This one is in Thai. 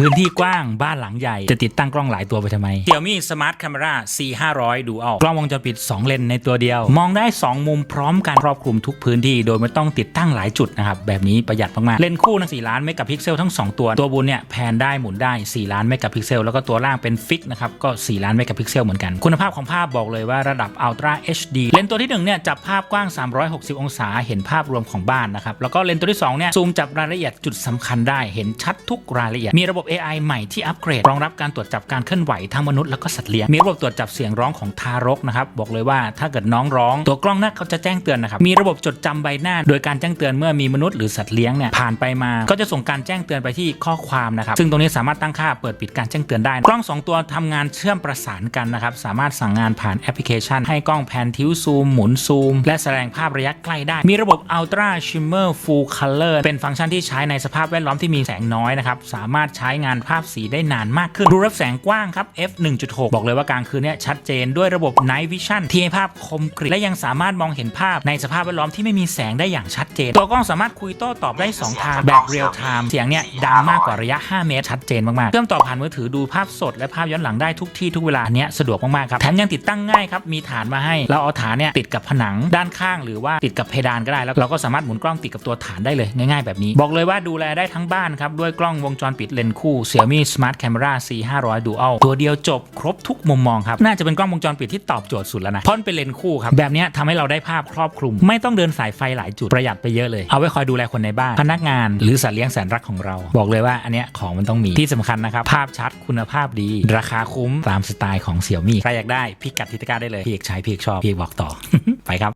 พื้นที่กว้างบ้านหลังใหญ่ จะติดตั้งกล้องหลายตัวไปทำไม Xiaomi Smart Camera C 5 0 0 Dual กล้องวงจรปิด 2 เลนส์ในตัวเดียว มองได้ 2 มุมพร้อมกันครอบคลุมทุกพื้นที่ โดยไม่ต้องติดตั้งหลายจุดนะครับ แบบนี้ประหยัดมากๆ เลนส์คู่นะ4ล้านเมกะพิกเซลทั้ง 2 ตัว ตัวบนเนี่ยแพนได้หมุนได้ 4 ล้านเมกะพิกเซลแล้วก็ตัวล่างเป็นฟิกนะครับก็ 4 ล้านเมกะพิกเซลเหมือนกัน คุณภาพของภาพบอกเลยว่าระดับ Ultra HD เลนส์ตัวที่1เนี่ยจับภาพกว้าง 360 องศา เห็นภาพรวมของบ้านนะครับแล้วก็เลนส์ตัวที่2เนี่ยซูมจับรายละเอียดจุดสำคัญได้เห็นชัดทุกรายละเอียดมีระบบ AI ใหม่ที่อัปเกรด รองรับการตรวจจับการเคลื่อนไหวทั้งมนุษย์แล้วก็สัตว์เลี้ยง มีระบบตรวจจับเสียงร้องของทารกนะครับ บอกเลยว่าถ้าเกิดน้องร้อง ตัวกล้องน่าเขาจะแจ้งเตือนนะครับ มีระบบจดจำใบหน้า โดยการแจ้งเตือนเมื่อมีมนุษย์หรือสัตว์เลี้ยงเนี่ยผ่านไปมา ก็จะส่งการแจ้งเตือนไปที่ข้อความนะครับ ซึ่งตรงนี้สามารถตั้งค่าเปิดปิดการแจ้งเตือนได้ กล้อง 2 ตัวทำงานเชื่อมประสานกันนะครับ สามารถสั่งงานผ่านแอปพลิเคชัน ให้กล้องแพนทิวซูมหมุนซูม และแสดงภาพระยะใกล้ได้ มีระบบ Ultra Shimmer Full Color เป็นฟังก์ชันที่ใช้ในสภาพแวดล้อมที่มีแสงน้อยนะครับ สามารถใช้งานภาพสีได้นานมากขึ้นรูรับแสงกว้างครับ f 1.6 บอกเลยว่ากลางคืนเนี่ยชัดเจนด้วยระบบ Night Vision ที่ให้ภาพคมกริบและยังสามารถมองเห็นภาพในสภาพแวดล้อมที่ไม่มีแสงได้อย่างชัดเจน ตัวกล้องสามารถคุยโต้ตอบได้ 2 ทางแบบเรียลไทม์เสียงเนี่ยดังมากกว่าระยะ 5 เมตร ชัดเจนมากๆเชื่อมต่อผ่านมือถือดูภาพสดและภาพย้อนหลังได้ทุกที่ทุกเวลาอันเนี้ยสะดวกมากๆครับแถมยังติดตั้งง่ายครับมีฐานมาให้ เราเอาฐานเนี่ยติดกับผนังด้านข้างหรือว่าติดกับเพดานก็ได้แล้ว เราก็สามารถหมุนกล้องติดกับตัวฐานได้เลยง่าย ๆแบบนี้ บอกเลยว่าดูแลได้ทั้งบ้านครับด้วยกล้องวงจรปิดเลนส์คู่ Xiaomi Smart Camera C 5 0 0 Dual ตัวเดียวจบครบทุกมุมมองครับ น่าจะเป็นกล้องวงจรปิดที่ตอบโจทย์สุดแล้วนะ เพราะมันเป็นเลนคู่ครับ แบบนี้ทำให้เราได้ภาพครอบคลุม ไม่ต้องเดินสายไฟหลายจุดประหยัดไปเยอะเลย เอาไว้คอยดูแลคนในบ้าน พนักงานหรือสัตว์เลี้ยงแสนรักของเรา บอกเลยว่าอันเนี้ยของมันต้องมีที่สำคัญนะครับ ภาพชัดคุณภาพดี ราคาคุ้มตามสไตล์ของเสี่ยมี่ใครอยากได้พิกัดทิตการได้เลยพี่เอกใช้พี่เอกชอบพี่เอกบอกต่อ